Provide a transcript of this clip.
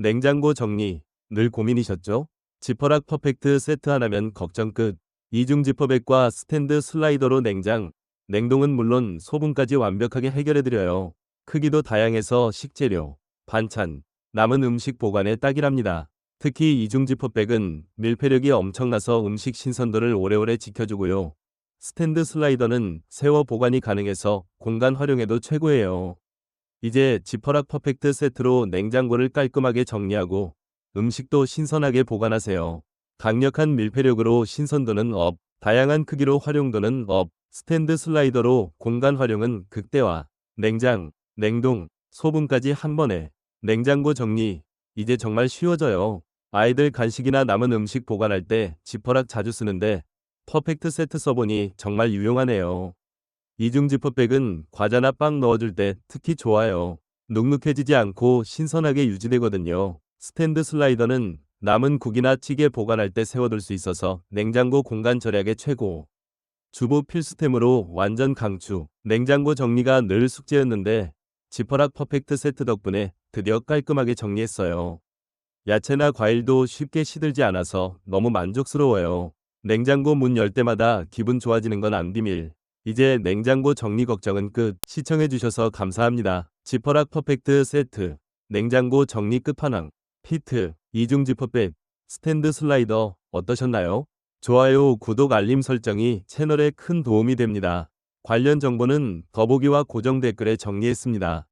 냉장고 정리 늘 고민이셨죠? 지퍼락 퍼펙트 세트 하나면 걱정 끝. 이중 지퍼백과 스탠드 슬라이더로 냉장, 냉동은 물론 소분까지 완벽하게 해결해드려요. 크기도 다양해서 식재료, 반찬, 남은 음식 보관에 딱이랍니다. 특히 이중 지퍼백은 밀폐력이 엄청나서 음식 신선도를 오래오래 지켜주고요. 스탠드 슬라이더는 세워 보관이 가능해서 공간 활용에도 최고예요. 이제 지퍼락 퍼펙트 세트로 냉장고를 깔끔하게 정리하고 음식도 신선하게 보관하세요. 강력한 밀폐력으로 신선도는 업, 다양한 크기로 활용도는 업, 스탠드 슬라이더로 공간 활용은 극대화, 냉장, 냉동, 소분까지 한 번에 냉장고 정리, 이제 정말 쉬워져요. 아이들 간식이나 남은 음식 보관할 때 지퍼락 자주 쓰는데 퍼펙트 세트 써보니 정말 유용하네요. 이중 지퍼백은 과자나 빵 넣어줄 때 특히 좋아요. 눅눅해지지 않고 신선하게 유지되거든요. 스탠드 슬라이더는 남은 국이나 찌개 보관할 때 세워둘 수 있어서 냉장고 공간 절약에 최고. 주부 필수템으로 완전 강추. 냉장고 정리가 늘 숙제였는데 지퍼락 퍼펙트 세트 덕분에 드디어 깔끔하게 정리했어요. 야채나 과일도 쉽게 시들지 않아서 너무 만족스러워요. 냉장고 문 열 때마다 기분 좋아지는 건 안 비밀. 이제 냉장고 정리 걱정은 끝. 시청해주셔서 감사합니다. 지퍼락 퍼펙트 세트. 냉장고 정리 끝판왕. 피트. 이중 지퍼백. 스탠드 슬라이더. 어떠셨나요? 좋아요, 구독, 알림 설정이 채널에 큰 도움이 됩니다. 관련 정보는 더보기와 고정 댓글에 정리했습니다.